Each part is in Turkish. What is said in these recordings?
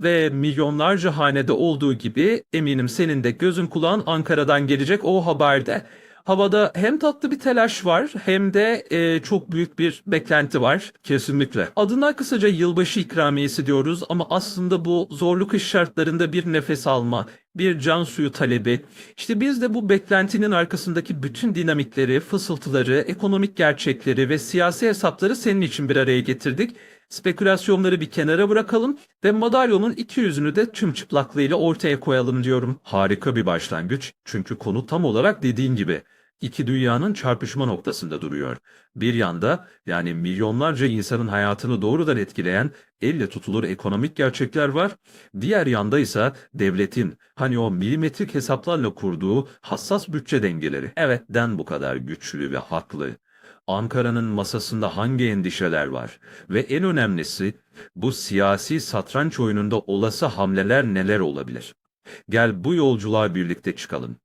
Ve milyonlarca hanede olduğu gibi eminim senin de gözün kulağın Ankara'dan gelecek o haberde. Havada hem tatlı bir telaş var hem de e, çok büyük bir beklenti var. Kesinlikle. Adına kısaca yılbaşı ikramiyesi diyoruz ama aslında bu zorlu kış şartlarında bir nefes alma, bir can suyu talebi. İşte biz de bu beklentinin arkasındaki bütün dinamikleri, fısıltıları, ekonomik gerçekleri ve siyasi hesapları senin için bir araya getirdik. Spekülasyonları bir kenara bırakalım ve madalyonun iki yüzünü de tüm çıplaklığıyla ortaya koyalım diyorum. Harika bir başlangıç çünkü konu tam olarak dediğin gibi iki dünyanın çarpışma noktasında duruyor. Bir yanda yani milyonlarca insanın hayatını doğrudan etkileyen elle tutulur ekonomik gerçekler var. Diğer yanda ise devletin hani o milimetrik hesaplarla kurduğu hassas bütçe dengeleri. Evet den bu kadar güçlü ve haklı. Ankara'nın masasında hangi endişeler var? Ve en önemlisi bu siyasi satranç oyununda olası hamleler neler olabilir? Gel bu yolculuğa birlikte çıkalım.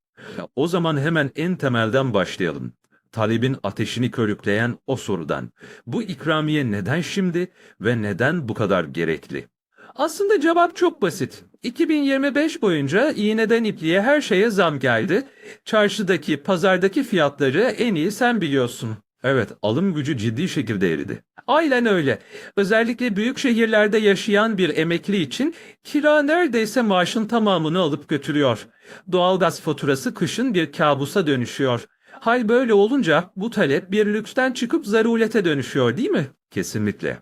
O zaman hemen en temelden başlayalım. Talebin ateşini körükleyen o sorudan. Bu ikramiye neden şimdi ve neden bu kadar gerekli? Aslında cevap çok basit. 2025 boyunca iğneden ipliğe her şeye zam geldi. Çarşıdaki, pazardaki fiyatları en iyi sen biliyorsun. Evet, alım gücü ciddi şekilde eridi. Aynen öyle. Özellikle büyük şehirlerde yaşayan bir emekli için kira neredeyse maaşın tamamını alıp götürüyor. Doğalgaz faturası kışın bir kabusa dönüşüyor. Hal böyle olunca bu talep bir lüksten çıkıp zarurete dönüşüyor değil mi? Kesinlikle.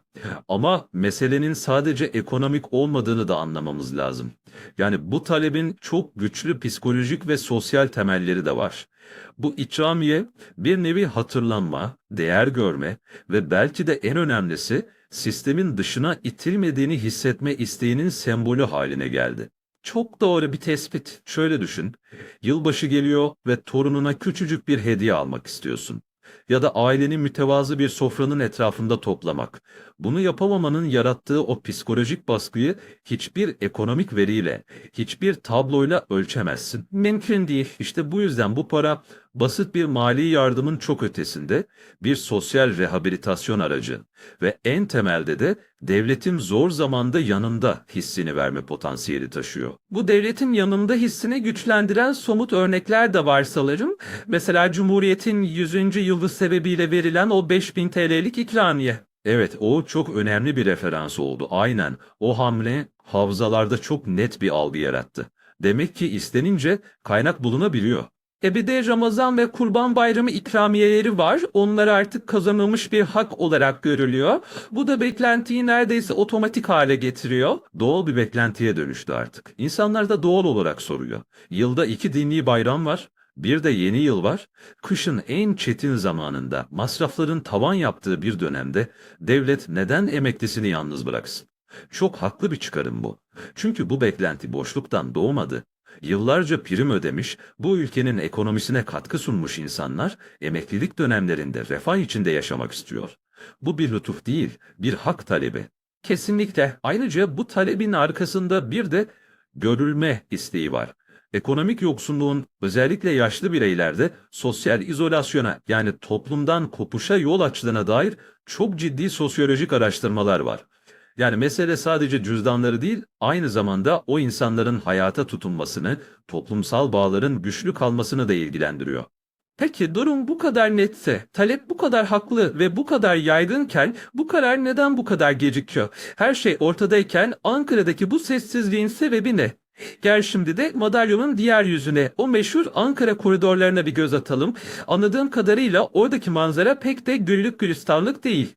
Ama meselenin sadece ekonomik olmadığını da anlamamız lazım. Yani bu talebin çok güçlü psikolojik ve sosyal temelleri de var. Bu ikramiye bir nevi hatırlanma, değer görme ve belki de en önemlisi sistemin dışına itilmediğini hissetme isteğinin sembolü haline geldi. Çok doğru bir tespit. Şöyle düşün. Yılbaşı geliyor ve torununa küçücük bir hediye almak istiyorsun. Ya da aileni mütevazı bir sofranın etrafında toplamak. Bunu yapamamanın yarattığı o psikolojik baskıyı hiçbir ekonomik veriyle, hiçbir tabloyla ölçemezsin. Mümkün değil. İşte bu yüzden bu para basit bir mali yardımın çok ötesinde bir sosyal rehabilitasyon aracı ve en temelde de devletin zor zamanda yanında hissini verme potansiyeli taşıyor. Bu devletin yanında hissini güçlendiren somut örnekler de var sanırım. Mesela Cumhuriyet'in 100. yılı sebebiyle verilen o 5000 TL'lik ikramiye. Evet, o çok önemli bir referans oldu. Aynen. O hamle havzalarda çok net bir algı yarattı. Demek ki istenince kaynak bulunabiliyor. E bir de Ramazan ve Kurban Bayramı ikramiyeleri var. Onlar artık kazanılmış bir hak olarak görülüyor. Bu da beklentiyi neredeyse otomatik hale getiriyor. Doğal bir beklentiye dönüştü artık. İnsanlar da doğal olarak soruyor. Yılda iki dini bayram var. Bir de yeni yıl var. Kışın en çetin zamanında, masrafların tavan yaptığı bir dönemde devlet neden emeklisini yalnız bıraksın? Çok haklı bir çıkarım bu. Çünkü bu beklenti boşluktan doğmadı. Yıllarca prim ödemiş, bu ülkenin ekonomisine katkı sunmuş insanlar emeklilik dönemlerinde refah içinde yaşamak istiyor. Bu bir lütuf değil, bir hak talebi. Kesinlikle. Ayrıca bu talebin arkasında bir de görülme isteği var. Ekonomik yoksunluğun özellikle yaşlı bireylerde sosyal izolasyona yani toplumdan kopuşa yol açtığına dair çok ciddi sosyolojik araştırmalar var. Yani mesele sadece cüzdanları değil, aynı zamanda o insanların hayata tutunmasını, toplumsal bağların güçlü kalmasını da ilgilendiriyor. Peki durum bu kadar netse, talep bu kadar haklı ve bu kadar yaygınken bu karar neden bu kadar gecikiyor? Her şey ortadayken Ankara'daki bu sessizliğin sebebi ne? Gel şimdi de madalyonun diğer yüzüne, o meşhur Ankara koridorlarına bir göz atalım. Anladığım kadarıyla oradaki manzara pek de güllük gülistanlık değil.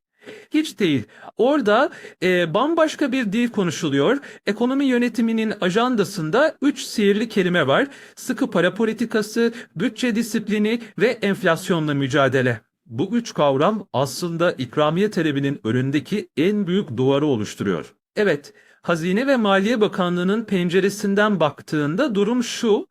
Hiç değil. Orada e, bambaşka bir dil konuşuluyor. Ekonomi yönetiminin ajandasında üç sihirli kelime var. Sıkı para politikası, bütçe disiplini ve enflasyonla mücadele. Bu üç kavram aslında ikramiye talebinin önündeki en büyük duvarı oluşturuyor. Evet, Hazine ve Maliye Bakanlığı'nın penceresinden baktığında durum şu.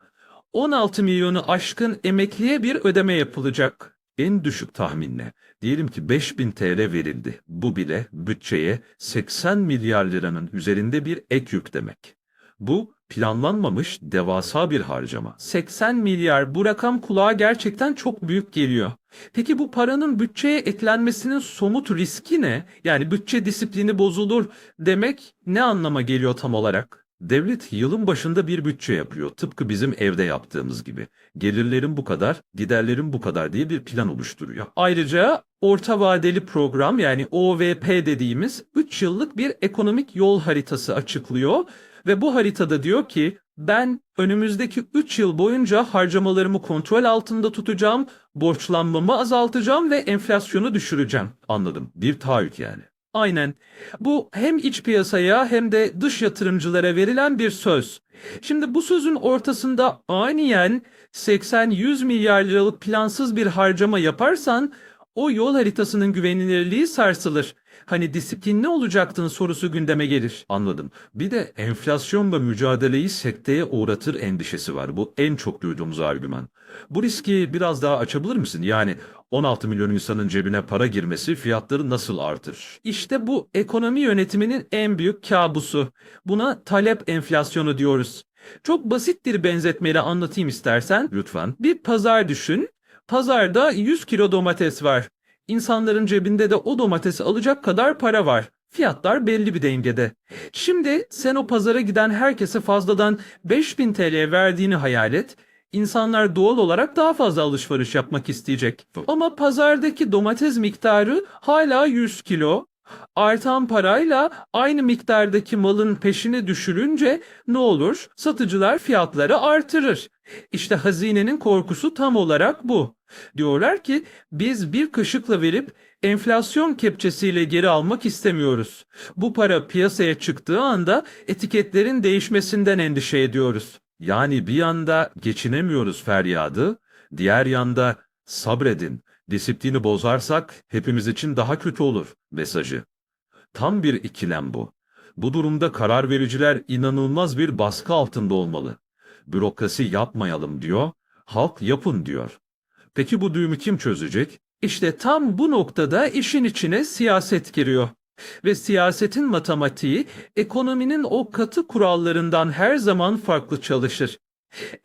16 milyonu aşkın emekliye bir ödeme yapılacak. En düşük tahminle diyelim ki 5000 TL verildi. Bu bile bütçeye 80 milyar liranın üzerinde bir ek yük demek. Bu planlanmamış devasa bir harcama. 80 milyar bu rakam kulağa gerçekten çok büyük geliyor. Peki bu paranın bütçeye eklenmesinin somut riski ne? Yani bütçe disiplini bozulur demek ne anlama geliyor tam olarak? Devlet yılın başında bir bütçe yapıyor. Tıpkı bizim evde yaptığımız gibi. Gelirlerin bu kadar, giderlerin bu kadar diye bir plan oluşturuyor. Ayrıca orta vadeli program yani OVP dediğimiz 3 yıllık bir ekonomik yol haritası açıklıyor ve bu haritada diyor ki ben önümüzdeki 3 yıl boyunca harcamalarımı kontrol altında tutacağım, borçlanmamı azaltacağım ve enflasyonu düşüreceğim. Anladım. Bir taahhüt yani. Aynen. Bu hem iç piyasaya hem de dış yatırımcılara verilen bir söz. Şimdi bu sözün ortasında aniyen 80-100 milyar liralık plansız bir harcama yaparsan o yol haritasının güvenilirliği sarsılır. Hani disiplinli olacaktın sorusu gündeme gelir. Anladım. Bir de enflasyonla mücadeleyi sekteye uğratır endişesi var. Bu en çok duyduğumuz argüman. Bu riski biraz daha açabilir misin? Yani 16 milyon insanın cebine para girmesi fiyatları nasıl artır? İşte bu ekonomi yönetiminin en büyük kabusu. Buna talep enflasyonu diyoruz. Çok basit bir benzetmeyle anlatayım istersen. Lütfen. Bir pazar düşün. Pazarda 100 kilo domates var. İnsanların cebinde de o domatesi alacak kadar para var. Fiyatlar belli bir dengede. Şimdi sen o pazara giden herkese fazladan 5000 TL verdiğini hayal et. İnsanlar doğal olarak daha fazla alışveriş yapmak isteyecek. Ama pazardaki domates miktarı hala 100 kilo. Artan parayla aynı miktardaki malın peşini düşürünce ne olur? Satıcılar fiyatları artırır. İşte hazinenin korkusu tam olarak bu. Diyorlar ki biz bir kaşıkla verip enflasyon kepçesiyle geri almak istemiyoruz. Bu para piyasaya çıktığı anda etiketlerin değişmesinden endişe ediyoruz. Yani bir yanda geçinemiyoruz feryadı, diğer yanda sabredin, disiplini bozarsak hepimiz için daha kötü olur mesajı. Tam bir ikilem bu. Bu durumda karar vericiler inanılmaz bir baskı altında olmalı. Bürokrasi yapmayalım diyor, halk yapın diyor. Peki bu düğümü kim çözecek? İşte tam bu noktada işin içine siyaset giriyor. Ve siyasetin matematiği ekonominin o katı kurallarından her zaman farklı çalışır.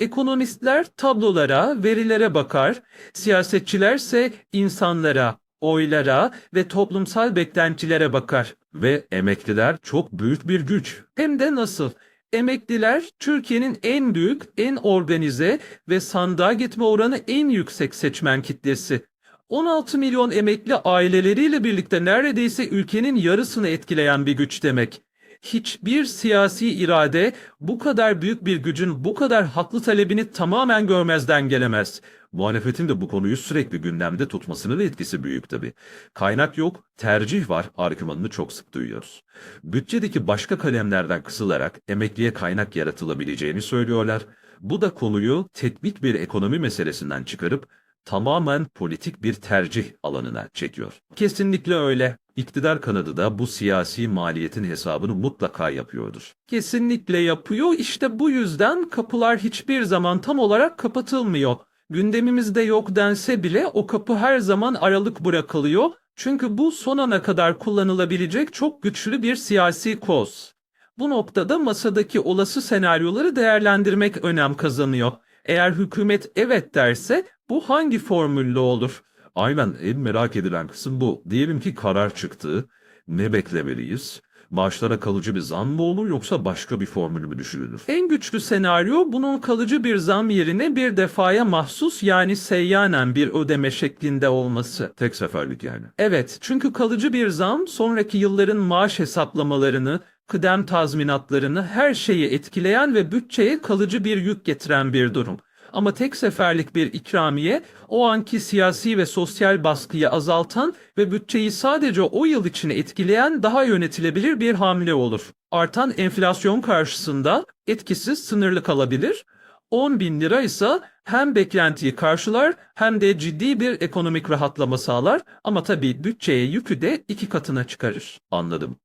Ekonomistler tablolara, verilere bakar, siyasetçilerse insanlara, oylara ve toplumsal beklentilere bakar. Ve emekliler çok büyük bir güç. Hem de nasıl? Emekliler Türkiye'nin en büyük, en organize ve sandığa gitme oranı en yüksek seçmen kitlesi. 16 milyon emekli aileleriyle birlikte neredeyse ülkenin yarısını etkileyen bir güç demek. Hiçbir siyasi irade bu kadar büyük bir gücün bu kadar haklı talebini tamamen görmezden gelemez. Muhalefetin de bu konuyu sürekli gündemde tutmasının etkisi büyük tabi. Kaynak yok, tercih var argümanını çok sık duyuyoruz. Bütçedeki başka kalemlerden kısılarak emekliye kaynak yaratılabileceğini söylüyorlar. Bu da konuyu tetbik bir ekonomi meselesinden çıkarıp tamamen politik bir tercih alanına çekiyor. Kesinlikle öyle. İktidar kanadı da bu siyasi maliyetin hesabını mutlaka yapıyordur. Kesinlikle yapıyor. İşte bu yüzden kapılar hiçbir zaman tam olarak kapatılmıyor. Gündemimizde yok dense bile o kapı her zaman aralık bırakılıyor. Çünkü bu son ana kadar kullanılabilecek çok güçlü bir siyasi koz. Bu noktada masadaki olası senaryoları değerlendirmek önem kazanıyor. Eğer hükümet evet derse bu hangi formülle olur? Aynen en merak edilen kısım bu. Diyelim ki karar çıktı. Ne beklemeliyiz? Maaşlara kalıcı bir zam mı olur yoksa başka bir formül mü düşünülür? En güçlü senaryo bunun kalıcı bir zam yerine bir defaya mahsus yani seyyanen bir ödeme şeklinde olması. Tek seferlik yani. Evet çünkü kalıcı bir zam sonraki yılların maaş hesaplamalarını, kıdem tazminatlarını her şeyi etkileyen ve bütçeye kalıcı bir yük getiren bir durum. Ama tek seferlik bir ikramiye o anki siyasi ve sosyal baskıyı azaltan ve bütçeyi sadece o yıl içine etkileyen daha yönetilebilir bir hamle olur. Artan enflasyon karşısında etkisiz sınırlı kalabilir. 10 bin lira ise hem beklentiyi karşılar hem de ciddi bir ekonomik rahatlama sağlar ama tabii bütçeye yükü de iki katına çıkarır. Anladım.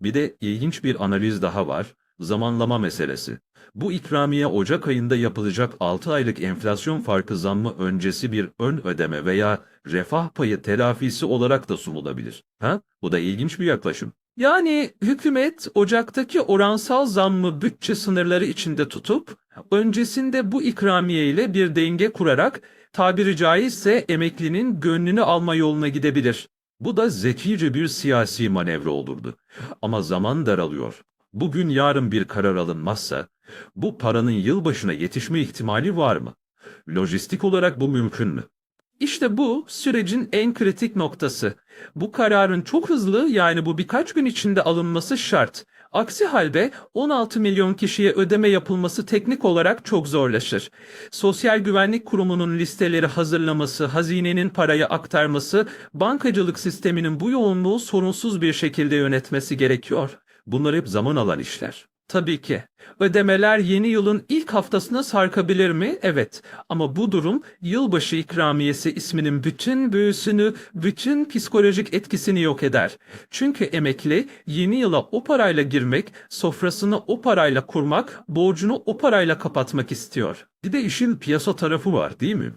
Bir de ilginç bir analiz daha var. Zamanlama meselesi. Bu ikramiye Ocak ayında yapılacak 6 aylık enflasyon farkı zammı öncesi bir ön ödeme veya refah payı telafisi olarak da sunulabilir. Ha? Bu da ilginç bir yaklaşım. Yani hükümet Ocak'taki oransal zammı bütçe sınırları içinde tutup öncesinde bu ikramiye ile bir denge kurarak tabiri caizse emeklinin gönlünü alma yoluna gidebilir. Bu da zekice bir siyasi manevra olurdu. Ama zaman daralıyor. Bugün yarın bir karar alınmazsa bu paranın yılbaşına yetişme ihtimali var mı? Lojistik olarak bu mümkün mü? İşte bu sürecin en kritik noktası. Bu kararın çok hızlı yani bu birkaç gün içinde alınması şart. Aksi halde 16 milyon kişiye ödeme yapılması teknik olarak çok zorlaşır. Sosyal Güvenlik Kurumu'nun listeleri hazırlaması, hazinenin parayı aktarması, bankacılık sisteminin bu yoğunluğu sorunsuz bir şekilde yönetmesi gerekiyor. Bunlar hep zaman alan işler. Tabii ki. Ödemeler yeni yılın ilk haftasına sarkabilir mi? Evet. Ama bu durum yılbaşı ikramiyesi isminin bütün büyüsünü, bütün psikolojik etkisini yok eder. Çünkü emekli yeni yıla o parayla girmek, sofrasını o parayla kurmak, borcunu o parayla kapatmak istiyor. Bir de işin piyasa tarafı var değil mi?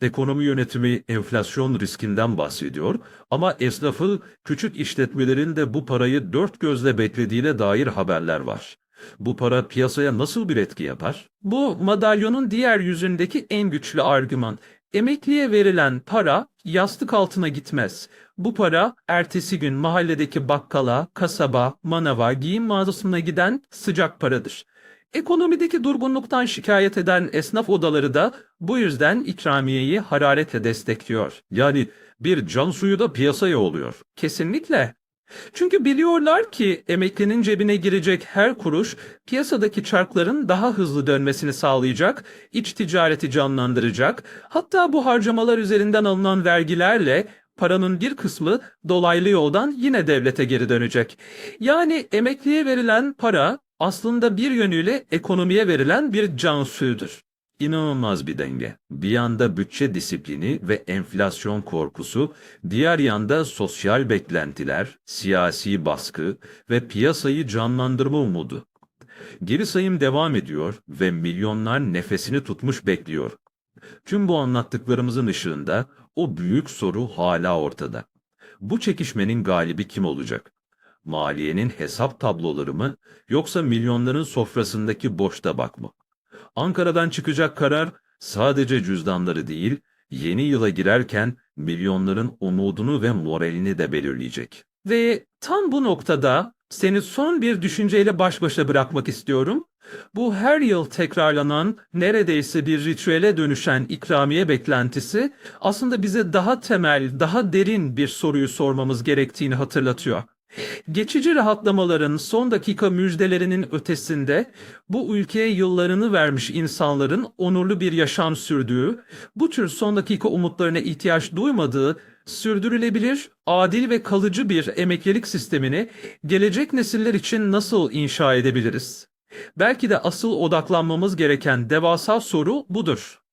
Ekonomi yönetimi enflasyon riskinden bahsediyor ama esnafı, küçük işletmelerin de bu parayı dört gözle beklediğine dair haberler var. Bu para piyasaya nasıl bir etki yapar? Bu madalyonun diğer yüzündeki en güçlü argüman. Emekliye verilen para yastık altına gitmez. Bu para ertesi gün mahalledeki bakkala, kasaba, manava, giyim mağazasına giden sıcak paradır. Ekonomideki durgunluktan şikayet eden esnaf odaları da bu yüzden ikramiyeyi hararetle destekliyor. Yani bir can suyu da piyasaya oluyor. Kesinlikle. Çünkü biliyorlar ki emeklinin cebine girecek her kuruş piyasadaki çarkların daha hızlı dönmesini sağlayacak, iç ticareti canlandıracak, hatta bu harcamalar üzerinden alınan vergilerle paranın bir kısmı dolaylı yoldan yine devlete geri dönecek. Yani emekliye verilen para aslında bir yönüyle ekonomiye verilen bir can suyudur. İnanılmaz bir denge. Bir yanda bütçe disiplini ve enflasyon korkusu, diğer yanda sosyal beklentiler, siyasi baskı ve piyasayı canlandırma umudu. Geri sayım devam ediyor ve milyonlar nefesini tutmuş bekliyor. Tüm bu anlattıklarımızın ışığında o büyük soru hala ortada. Bu çekişmenin galibi kim olacak? Maliyenin hesap tabloları mı yoksa milyonların sofrasındaki boş tabak mı? Ankara'dan çıkacak karar sadece cüzdanları değil, yeni yıla girerken milyonların umudunu ve moralini de belirleyecek. Ve tam bu noktada seni son bir düşünceyle baş başa bırakmak istiyorum. Bu her yıl tekrarlanan, neredeyse bir ritüele dönüşen ikramiye beklentisi aslında bize daha temel, daha derin bir soruyu sormamız gerektiğini hatırlatıyor. Geçici rahatlamaların son dakika müjdelerinin ötesinde bu ülkeye yıllarını vermiş insanların onurlu bir yaşam sürdüğü, bu tür son dakika umutlarına ihtiyaç duymadığı sürdürülebilir, adil ve kalıcı bir emeklilik sistemini gelecek nesiller için nasıl inşa edebiliriz? Belki de asıl odaklanmamız gereken devasa soru budur.